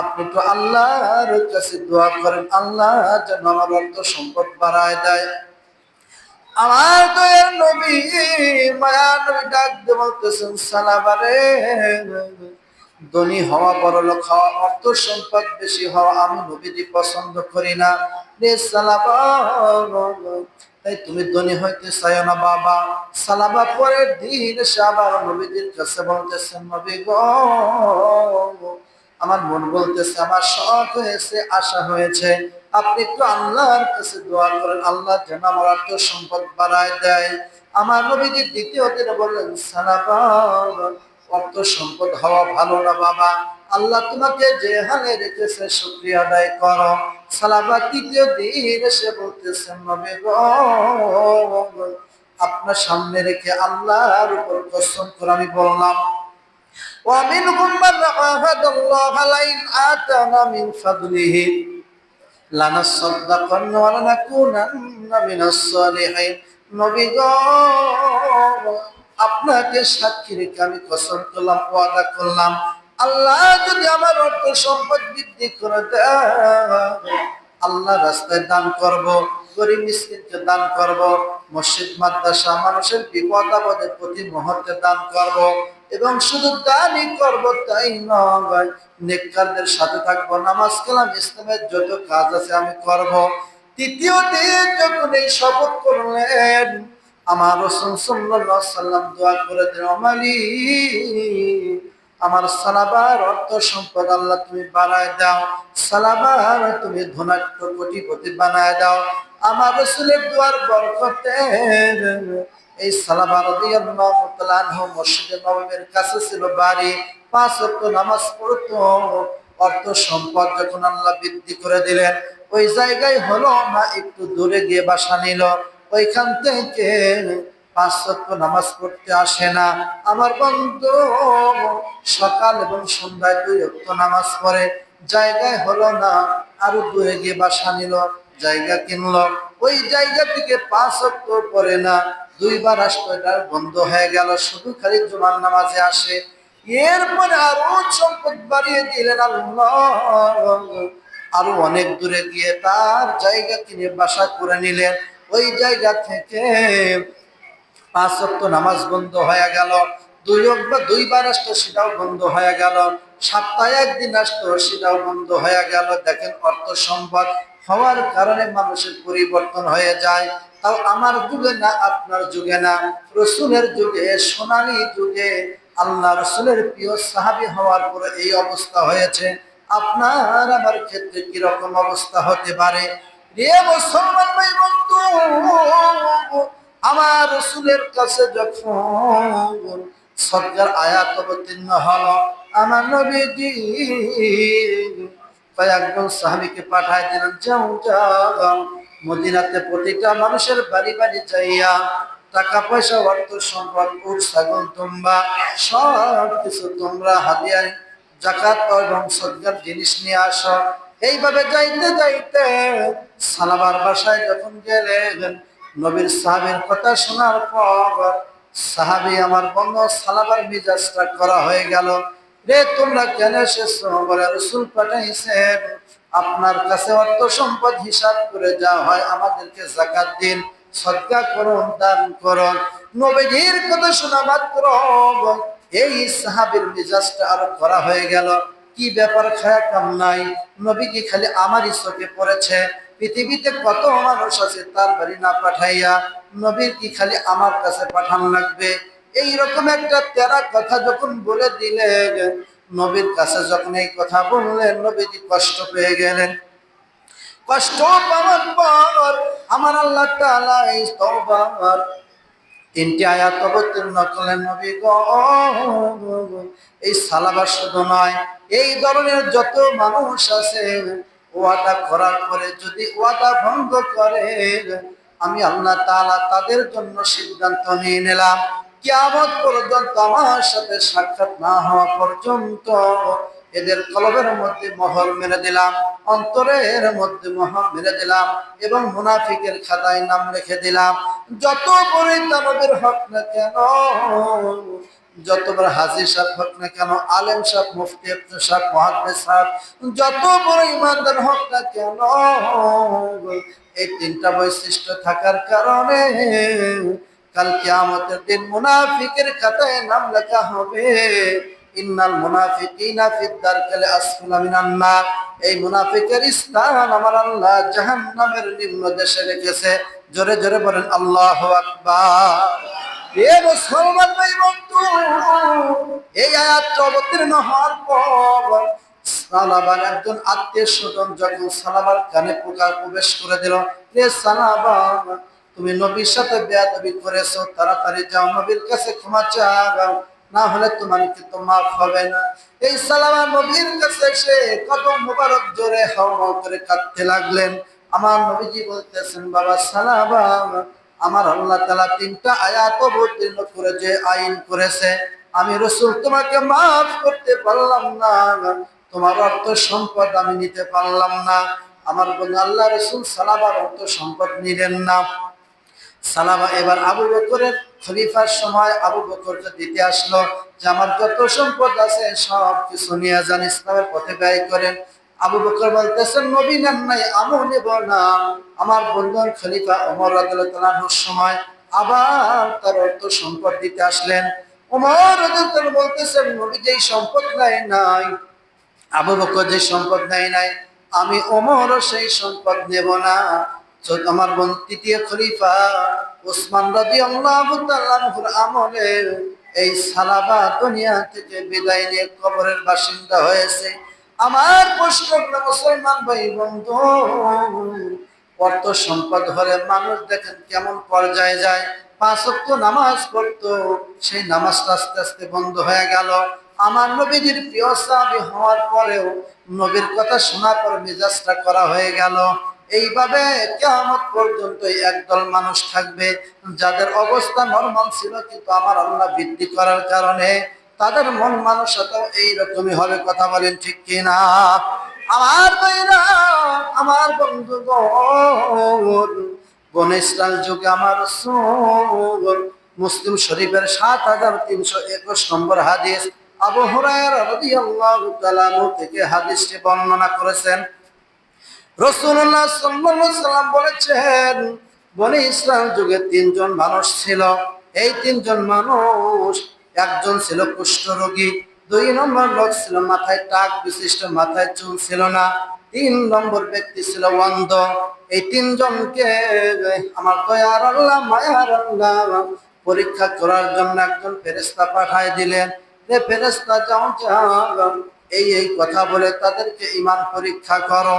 আপনি তো আল্লাহর কাছে দোয়া করেন, আল্লাহ যেন আমার অর্থ সম্পদ বাড়ায় দেয়। আমার দয়ার নবী, মায়া নবী ডাক দিয়ে বলতেছেন সালাবারে ধনী হওয়া, বড় লোক হওয়া, অর্থ সম্পদ বেশি হওয়া আমি নবীজি পছন্দ করি না। রে সালাবা তাই তুমি ধনী হইতে চাই না বাবা। সালাবা পরের দিন সে আবার নবীজির কাছে বলতেছেন, নবী গো আমার মন বলতেছে, আমার শখ হয়েছে, আশা হয়েছে। আপনি একটু আল্লাহর কাছে দোয়া করেন, আল্লাহ যেন আমার অর্থ সম্পদ বাড়ায় দেয়। আমার নবীজি দ্বিতীয় দিনে বললেন সালাবা অর্থ সম্পদ হওয়া ভালো না বাবা। আল্লাহ তোমাকে যে হালে রেখেছে, শুক্রিয়া আদায় করো। সালাবা তৃতীয় দিন এসে বলতেছেন, নবী আপনার সামনে রেখে আল্লাহর উপর কসম করে আমি বললাম ومنهم من عاهد الله لئن آتانا من فضله لنصدقن ولنكونن من الصالحين নবী গো আপনাকে সাক্ষী রেখে আমি কসম করলাম ওয়াদা করলাম আল্লাহ যদি আমার অর্থ সম্পদ বৃদ্ধি করে দেয় আল্লাহ রাস্তায় দান করব গরিব মিসকিনকে দান করব মসজিদ মাদ্রাসা মানুষের বিপদ আপদে প্রতি মুহূর্তে দান করব এবং শুধু দানই করব তাই নয়। নেককারদের সাথে থাকব, নামাজ কালাম, ইসলামের যত কাজ আছে আমি করব। তৃতীয় দিন যখন এই শপথ করলেন, আমার সাল্লাম দোয়া করে দেন আমার সালাবার অর্থ সম্পদ আল্লাহ তুমি বানায় দাও, সালাবার তুমি ধনাত্ম কোটিপতি বানায় দাও। আমার রসুলের দুয়ার বরকতে এই নববীর কাছে ছিল বাড়ি। পাঁচ নামাজ পড়তো। অর্থ সম্পদ যখন আল্লাহ বৃদ্ধি করে দিলেন, ওই জায়গায় হলো না একটু দূরে গিয়ে বাসা নিল। ওইখান থেকে পাঁচ ওয়াক্ত নামাজ পড়তে আসে না। আমার বন্ধু সকাল এবং সন্ধ্যায় দুই ওয়াক্ত নামাজ পড়ে। জায়গায় হলো না, আরও দূরে গিয়ে বাসা নিল। জায়গা কিনলো ওই জায়গা থেকে পাঁচ ওয়াক্ত পড়ে না, দুইবার আসতো এটা বন্ধ হয়ে গেল। শুধু খালি জুমার নামাজে আসে। এরপরে আরও সম্পদ বাড়িয়ে দিলেন আরও অনেক দূরে গিয়ে তার জায়গা কিনে বাসা করে নিলেন। ওই জায়গা থেকে পাঁচ অক্ট নামাজ বন্ধ হয়ে গেল। দুই বা দুইবার আসতো সেটাও বন্ধ হয়ে গেল। সপ্তাহে একদিন আসতো সেটাও বন্ধ হয়ে গেল। দেখেন অর্থ সম্পদ। হওয়ার কারণে মানুষের পরিবর্তন হয়ে যায়। তাও আমার যুগে না, আপনার যুগে না। রসুলের যুগে, সোনালী যুগে আল্লাহ রসুলের প্রিয় সাহাবি হওয়ার পরে এই অবস্থা হয়েছে। আপনার আমার ক্ষেত্রে কীরকম অবস্থা হতে পারে? আমার রসুলের কাছে যখন সরকার আয়াত অবতীর্ণ হলো, আমার নবীজি কয়েকজন সাহাবিকে পাঠায় দিলেন যাও যাও, মদিনাতে প্রতিটা মানুষের বাড়ি বাড়ি যাইয়া টাকা, পয়সা, অর্থ সম্পদ, উট, ছাগল তোমরা সব কিছু তোমরা হাতিয়ার জাকাত এবং সজ্জার জিনিস নিয়ে আসো। এইভাবে যাইতে যাইতে সালাবার বাসায় যখন গেলেন, নবীর সাহাবের কথা শোনার পর সাহাবি, আমার বন্ধ সালাবার মিজাজটা করা হয়ে গেল। রে, তোমরা কেন এসেছ? বলে রসুল পাঠাইছেন, আপনার কাছে অর্থ সম্পদ হিসাব করে যা হয়, আমাদেরকে জাকাত দিন সজ্ঞা করুন, দান করুন। নবীজির কথা শোনা মাত্র এই সাহাবির মিজাজটা আরও করা হয়ে গেল। কি ব্যাপার, খায়া কাম নাই? নবীজি খালি আমারই চোখে পড়েছে। পৃথিবীতে কত মানুষ আছে তার বাড়ি না পাঠাইয়া নবীর কি খালি আমার কাছে পাঠান লাগবে? এই রকম একটা তেরা কথা যখন বলে দিলেন, নবীর কাছে যখন এই কথা বললেন, নবীজি কষ্ট পেয়ে গেলেন। কষ্ট পাওয়ার পর আমার আল্লাহ এই তিনটি আয়াত অবতীর্ণ করলেন, নবী এই সালাবার শুধু নয়, এই ধরনের যত মানুষ আছে, ওয়াদা করার পরে যদি ওয়াদা ভঙ্গ করে, আমি আল্লাহ তাআলা তাদের জন্য সিদ্ধান্ত নিয়ে নিলাম। কিয়ামত পর্যন্ত আমার সাথে সাক্ষাৎ না হওয়া পর্যন্ত এদের কলবের মধ্যে মহর মেরে দিলাম, অন্তরের মধ্যে মহর মেরে দিলাম এবং মুনাফিকের খাতায় নাম রেখে দিলাম। যত বড়ই দানবের হক না কেন যতবার হাজির সাহেব হোক না কেন, আলেম সাহেব, মুফতি সাহেব মহাদ্দেশ সাহেব, যত বড় ইমানদার হোক না কেন, এই তিনটা বৈশিষ্ট্য থাকার কারণে কাল কিয়ামতের দিন মুনাফিকের খাতায় নাম লেখা হবে। ইন্নাল এই মুনাফিকের স্থান আমার আল্লাহ জাহান্নামের নিম্ন দেশে রেখেছে। জোরে জোরে বলেন, আল্লাহু আকবার। এ মুসলমান ভাই বন্ধু, এই আয়াত অবতীর্ণ হওয়ার পর সালাবার একজন আত্মীয় স্বজন যখন সালাবার কানে পোকা প্রবেশ করে দিল রে সালাবা তুমি নবীর সাথে বেয়াদবি করেছ, তাড়াতাড়ি যাও, নবীর কাছে ক্ষমা চাও। না হলে তোমার কিন্তু মাফ হবে না। এই সালামা নবীর কাছে এসে কদম মোবারক জোরে হাওয়া করে কাঁদতে লাগলেন। আমার নবীজি বলতেছেন, বাবা সালাবা আমার আল্লাহ তালা তিনটা আয়াত অবতীর্ণ করে যে আইন করেছে, আমি রসুল তোমাকে মাফ করতে পারলাম না। তোমার অর্থ সম্পদ আমি নিতে পারলাম না। আমার বন্ধু আল্লাহ রসুল সালাবার অর্থ সম্পদ নিলেন না। সালামা, এবার আবু বকরের খলিফার সময় আবু বকরকে দিতে আসলো যে, আমার যত সম্পদ আছে, সব কিছু নিয়ে যান, ইসলামের পথে ব্যয় করেন। আবু বকর বলতেছেন, নবী নেন নাই, আমও নেব না। আমার বন্ধুর খলিফা ওমর রাদিয়াল্লাহু সময় আবার তার অর্থ সম্পদ দিতে আসলেন। ওমর রাদিয়াল্লাহু বলতেছেন, নবী যেই সম্পদ নাই নাই, আবু বকর যে সম্পদ নাই নাই, আমি ওমরও সেই সম্পদ নেব না। আমার বোন তৃতীয় খলিফা ওসমান রাজি আল্লাহ আমলে এই সালাবা দুনিয়া থেকে বিদায় নিয়ে কবরের বাসিন্দা হয়েছে। আমার প্রশ্ন মুসলমান ভাই বন্ধু অর্থ সম্পদ হলে মানুষ দেখেন কেমন পর্যায়ে যায়। পাঁচ ওয়াক্ত নামাজ পড়তো, সেই নামাজটা আস্তে আস্তে বন্ধ হয়ে গেল। আমার নবীজির প্রিয় সাহাবী হওয়ার পরেও নবীর কথা শোনার পর মেজাজটা করা হয়ে গেল। এইভাবে কেমন পর্যন্ত একদল মানুষ থাকবে, যাদের অবস্থা নর্মাল ছিল কিন্তু আমার আল্লাহ বৃদ্ধি করার কারণে তাদের মন মানসতাও এইরকমই হবে, কথা বলেন ঠিক কিনা? আমার ভাইরা, আমার বন্ধু বন ইসরায়েল যুগে আমার মুসলিম শরীফের সাত হাজার তিনশো একুশ নম্বর হাদিস আবু হুরায়রা রাদিয়াল্লাহু তাআলা থেকে হাদিসটি বর্ণনা করেছেন। রসুল্লাহ সাল্লাম বলেছেন, বনে ইসরায়েল যুগে তিনজন মানুষ ছিল। এই তিনজন মানুষ একজন ছিল কুষ্ঠরোগী, দুই নম্বর লোক ছিল মাথায় টাক, বিশিষ্ট মাথায় চুল ছিল না। তিন নম্বর ব্যক্তি ছিল অন্ধ। এই তিনজনকে আমার দয়ার আল্লাহ, মায়ার আল্লাহ পরীক্ষা করার জন্য একজন ফেরেস্তা পাঠায় দিলেন। রে ফেরেস্তা যাও যাও। এই এই কথা বলে তাদেরকে ইমান পরীক্ষা করো।